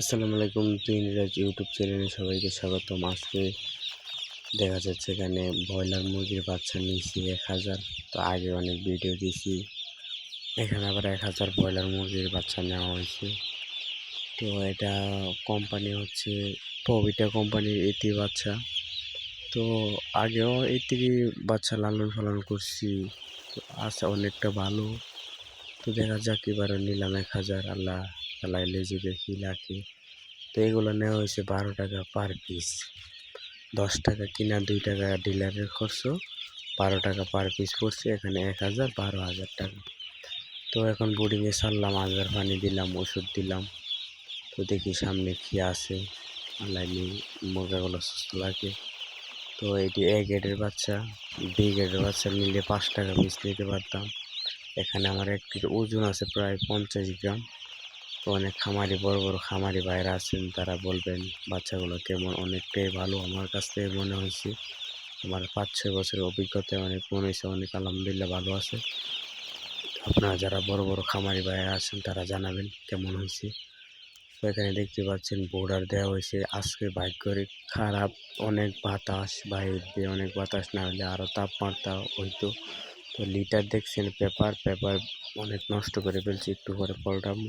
আসসালামু আলাইকুম তুই নিরাজ ইউটিউব চ্যানেলে সবাইকে স্বাগতম। আজকে দেখা যাচ্ছে এখানে ব্রয়লার মুরগির বাচ্চা নিয়েছি এক হাজার। তো আগে অনেক ভিডিও দিয়েছি। এখানে আবার এক হাজার ব্রয়লার মুরগির বাচ্চা নেওয়া হয়েছে। তো এটা কোম্পানি হচ্ছে পবিটা কোম্পানির এটি বাচ্চা। তো আগেও এটি বাচ্চা লালন পালন করছি আছে অনেকটা ভালো। তো দেখা যাক এবারে নিলাম এক হাজার। আল্লাহ আল্লাহ লেজি দেখি লাখে তো এগুলো নেওয়া হয়েছে বারো টাকা পার পিস দশ টাকা কিনা, দুই টাকা ডিলারের খরচ। বারো টাকা পার পিস পড়ছে, এখানে এক হাজার, বারো হাজার টাকা। তো এখন বোর্ডিংয়ে সারলাম আজার পানি দিলাম, ওষুধ দিলাম। তো দেখি সামনে কি আছে। আল্লাহ মুরগাগুলো সুস্থ লাগে তো এটি এ গ্রেডের বাচ্চা। বি গ্রেডের বাচ্চা নিলে পাঁচ টাকা পিস নিতে পারতাম। এখানে আমার একটির ওজন আছে প্রায় পঞ্চাশ গ্রাম। তো অনেক খামারি, বড় বড় খামারি ভাইরা আছেন, তারা বলবেন, বাচ্চাগুলো কেমন? অনেকটাই ভালো? আমার কাছ থেকে মনে হয়েছে, আমার পাঁচ ছয় বছরের অভিজ্ঞতায় অনেক মনে হয়েছে, অনেক আলহামদুলিল্লাহ ভালো আছে। আপনারা যারা বড় বড় খামারি ভাইরা আছেন, তারা জানাবেন কেমন হয়েছে। তো এখানে দেখতে পাচ্ছেন, বোর্ডার দেওয়া হয়েছে, আজকে ভাগ্যরে খারাপ, অনেক বাতাস বাইরে দিয়ে অনেক বাতাস না হলে আরও তাপমাত্রা হইতো। তো লিটার দেখছেন পেপার পেপার অনেক নষ্ট করে ফেলছি, একটু পরে পাল্টাবো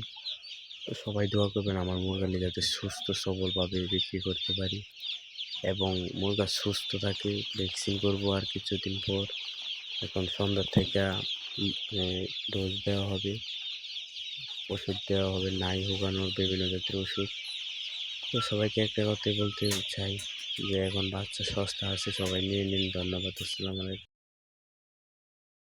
তো সবাই দোয়া করবেন আমার মুরগালি যাতে সুস্থ, সবলভাবে বিক্রি করতে পারি এবং মুরগা সুস্থ থাকে, ভ্যাকসিন করব আর কিছুদিন পর। এখন সন্ধ্যা থেকে ডোজ দেওয়া হবে, ওষুধ দেওয়া হবে, নাই হোগানোর বিভিন্ন জাতের ওষুধ। তো সবাইকে একটা কথাই বলতে চাই যে, এখন বাচ্চা সস্তা আছে, সবাই নিয়ে নিন, ধন্যবাদ, আসসালামু আলাইকুম।